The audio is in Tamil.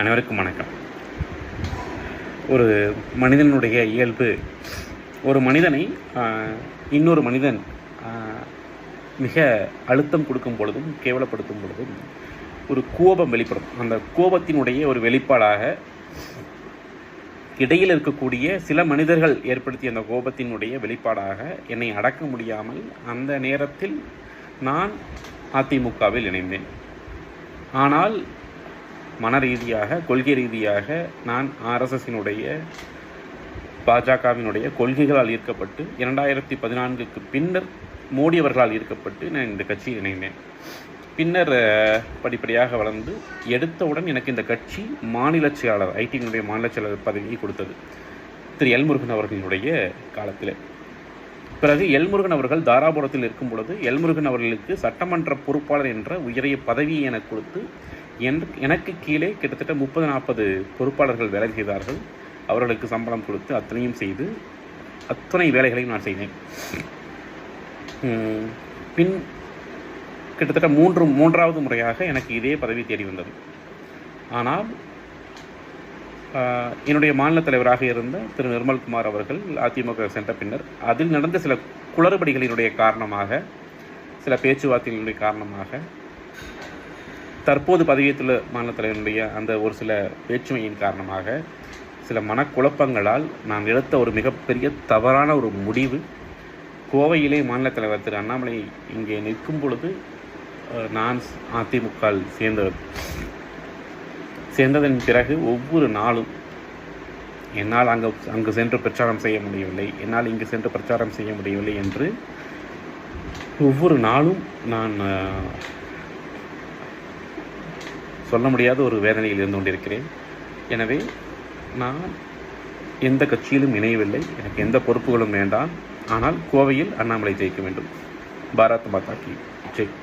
அனைவருக்கும் வணக்கம். ஒரு மனிதனுடைய இயல்பு ஒரு மனிதனை இன்னொரு மனிதன் மிக அழுத்தம் கொடுக்கும் பொழுதும் கேவலப்படுத்தும் பொழுதும் ஒரு கோபம் வெளிப்படும். அந்த கோபத்தினுடைய ஒரு வெளிப்பாடாக இடையில் இருக்கக்கூடிய சில மனிதர்கள் ஏற்படுத்திய அந்த கோபத்தினுடைய வெளிப்பாடாக என்னை அடக்க முடியாமல் அந்த நேரத்தில் நான் அதிமுகவில் இணைந்தேன். ஆனால் மன ரீதியாக கொள்கை ரீதியாக நான் ஆர்எஸ்எஸ்ஸினுடைய பாஜகவினுடைய கொள்கைகளால் ஈர்க்கப்பட்டு இரண்டாயிரத்தி பதினான்குக்கு பின்னர் மோடி அவர்களால் ஈர்க்கப்பட்டு நான் இந்த கட்சியில் இணைந்தேன். பின்னர் படிப்படியாக வளர்ந்து எடுத்தவுடன் எனக்கு இந்த கட்சி மாநில செயலாளர் ஐடியினுடைய மாநில செயலாளர் பதவியை கொடுத்தது. திரு. எல்முருகன் அவர்களுடைய காலத்தில். பிறகு எல்முருகன் அவர்கள் தாராபுரத்தில் இருக்கும் பொழுது எல்முருகன் அவர்களுக்கு சட்டமன்ற பொறுப்பாளர் என்ற உயரிய பதவியை எனக்கு கொடுத்து எனக்கு கீழே கிட்டத்தட்ட முப்பது நாற்பது பொறுப்பாளர்கள் வேலை செய்தார்கள். அவர்களுக்கு சம்பளம் கொடுத்து அத்தனையும் செய்து அத்தனை வேலைகளையும் நான் செய்தேன். பின் கிட்டத்தட்ட மூன்று மூன்றாவது முறையாக எனக்கு இதே பதவி தேடி வந்தது. ஆனால் என்னுடைய மாநில தலைவராக இருந்த திரு நிர்மல்குமார் அவர்கள் அதிமுக சென்ற பின்னர் அதில் நடந்த சில குளறுபடிகளினுடைய காரணமாக சில பேச்சுவார்த்தைகளினுடைய காரணமாக தற்போது பதவியேற்றுள்ள மாநில தலைவருடைய அந்த ஒரு சில வேற்றுமையின் காரணமாக சில மனக்குழப்பங்களால் நான் எடுத்த ஒரு மிகப்பெரிய தவறான ஒரு முடிவு. கோவையிலே மாநில தலைவர் திரு அண்ணாமலை இங்கே நிற்கும் பொழுது நான் அதிமுகவில் சேர்ந்தவர் சேர்ந்ததன் பிறகு ஒவ்வொரு நாளும் என்னால் அங்கு அங்கு சென்று பிரச்சாரம் செய்ய முடியவில்லை என்னால் இங்கு சென்று பிரச்சாரம் செய்ய முடியவில்லை என்று ஒவ்வொரு நாளும் நான் சொல்ல முடியாத ஒரு வேதனையில் இருந்து கொண்டிருக்கிறேன். எனவே நான் எந்த கட்சியிலும் இணையவில்லை. எனக்கு எந்த பொறுப்புகளும் வேண்டாம். ஆனால் கோவையில் அண்ணாமலை ஜெயிக்க வேண்டும். பாரத் மாதா கி ஜெய்.